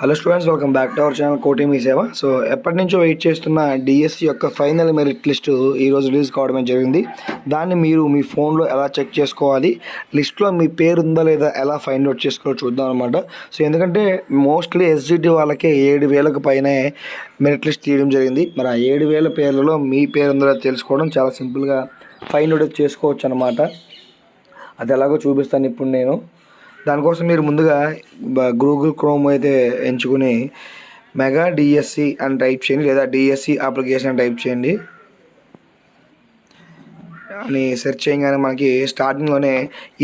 Hello students welcome back to our channel కోటి మీ Seva so ఎప్పటి నుంచో వెయిట్ చేస్తున్న డిఎస్సి యొక్క ఫైనల్ మెరిట్ లిస్టు ఈరోజు రిలీజ్ కావడమే జరిగింది. దాన్ని మీరు మీ ఫోన్లో ఎలా చెక్ చేసుకోవాలి లిస్ట్లో మీ పేరు ఉందా లేదా ఎలా ఫైండ్ అవుట్ చేసుకోవాలో చూద్దాం అనమాట సో ఎందుకంటే మోస్ట్లీ ఎస్జిటి వాళ్ళకే ఏడు వేలకు పైనే మెరిట్ లిస్ట్ తీయడం జరిగింది. మరి ఆ ఏడు వేల పేర్లలో మీ పేరు ఉందా తెలుసుకోవడం చాలా సింపుల్గా ఫైండ్ అవుట్ చేసుకోవచ్చు అనమాట అది ఎలాగో చూపిస్తాను ఇప్పుడు నేను. దానికోసం మీరు ముందుగా గూగుల్ క్రోమ్ అయితే ఎంచుకుని మెగా డిఎస్సి అని టైప్ చేయండి లేదా డిఎస్సి అప్లికేషన్ అని టైప్ చేయండి. అని సెర్చ్ చేయగానే మనకి స్టార్టింగ్లోనే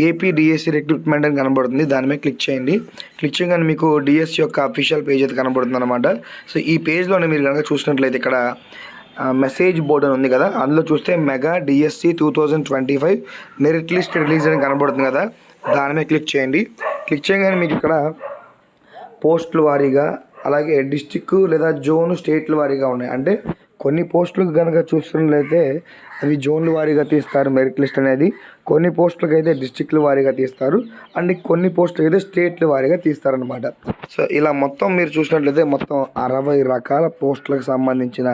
ఏపీ డిఎస్సి రిక్రూట్మెంట్ అని కనబడుతుంది. దాని మీద క్లిక్ చేయండి. క్లిక్ చేయగానే మీకు డిఎస్సి యొక్క అఫీషియల్ పేజ్ అయితే కనబడుతుంది అనమాట సో ఈ పేజ్లోనే మీరు కనుక చూసినట్లయితే ఇక్కడ మెసేజ్ బోర్డ్ అని ఉంది కదా. అందులో చూస్తే mega DSC two thousand twenty five merit list release అని కనబడుతుంది కదా. దాని మీద క్లిక్ చేయండి. క్లిక్ చేయగానే మీకు ఇక్కడ పోస్టుల వారీగా అలాగే డిస్టిక్ లేదా జోన్ స్టేట్ల వారీగా ఉన్నాయి. అంటే కొన్ని పోస్టులకు కనుక చూస్తున్నట్లయితే అవి జోన్ల వారీగా తీస్తారు మెరిట్ లిస్ట్ అనేది. కొన్ని పోస్టులకు అయితే డిస్టిక్ల వారీగా తీస్తారు. అండ్ కొన్ని పోస్టులకు అయితే స్టేట్ల వారీగా తీస్తారనమాట సో ఇలా మొత్తం మీరు చూసినట్లయితే మొత్తం అరవై రకాల పోస్టులకు సంబంధించిన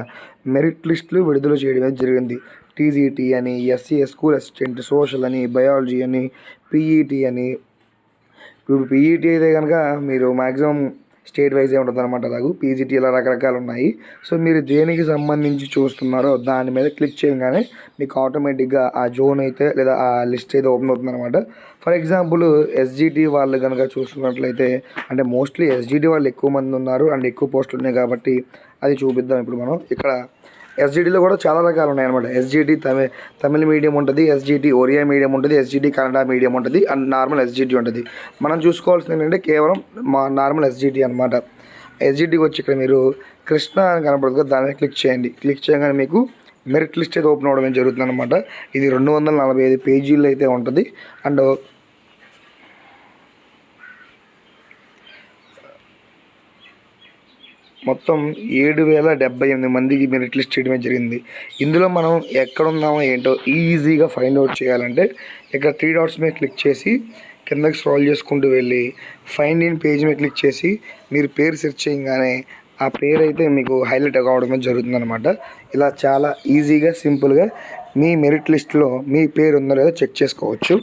మెరిట్ లిస్టులు విడుదల చేయడం అనేది జరిగింది. టీజీటీ అని ఎస్సీ స్కూల్ అసిస్టెంట్ సోషల్ అని బయాలజీ అని పీఈటీ అని. ఇప్పుడు పీఈటీ అయితే కనుక మీరు మ్యాక్సిమం స్టేట్ వైజే ఉంటుంది అనమాట అలాగూ. పీజీటీ ఇలా రకరకాలు ఉన్నాయి. సో మీరు దేనికి సంబంధించి చూస్తున్నారో దాని మీద క్లిక్ చేయగానే మీకు ఆటోమేటిక్గా ఆ జోన్ అయితే లేదా ఆ లిస్ట్ అయితే ఓపెన్ అవుతుంది అనమాట ఫర్ ఎగ్జాంపుల్ ఎస్జిటి వాళ్ళు కనుక చూస్తున్నట్లయితే అంటే మోస్ట్లీ ఎస్జిటి వాళ్ళు ఎక్కువ మంది ఉన్నారు. అండ్ ఎక్కువ పోస్టులు ఉన్నాయి కాబట్టి అది చూపిద్దాం ఇప్పుడు మనం. ఇక్కడ ఎస్జిడిలో కూడా చాలా రకాలు ఉన్నాయి అనమాట ఎస్జిటి తమిళ తమిళ మీడియం ఉంటుంది ఎస్జిటి ఒరియా మీడియం ఉంటుంది ఎస్జిటి కన్నడ మీడియం ఉంటుంది అండ్ నార్మల్ ఎస్జిటి ఉంటుంది. మనం చూసుకోవాల్సింది ఏంటంటే కేవలం మా నార్మల్ ఎస్జిటి అనమాట ఎస్జిడికి వచ్చి ఇక్కడ మీరు కృష్ణ అని కనపడుతుంది దాని మీద క్లిక్ చేయండి. క్లిక్ చేయగానే మీకు మెరిట్ లిస్ట్ అయితే ఓపెన్ అవ్వడం జరుగుతుంది అనమాట ఇది రెండు వందల నలభై ఐదు పేజీలు అయితే ఉంటుంది. అండ్ మొత్తం ఏడు వేల డెబ్బై ఎనిమిది మందికి మెరిట్ లిస్ట్ చేయడమే జరిగింది. ఇందులో మనం ఎక్కడ ఉన్నామో ఏంటో ఈజీగా ఫైండ్ అవుట్ చేయాలంటే ఇక్కడ త్రీ డాట్స్ మీద క్లిక్ చేసి కిందకి స్క్రాల్ చేసుకుంటూ వెళ్ళి ఫైండ్ ఇన్ పేజ్ మీద క్లిక్ చేసి మీరు పేరు సెర్చ్ చేయగానే ఆ పేరు అయితే మీకు హైలైట్ కావడం జరుగుతుందనమాట ఇలా చాలా ఈజీగా సింపుల్గా మీ మెరిట్ లిస్ట్లో మీ పేరు ఉందో లేదో చెక్ చేసుకోవచ్చు.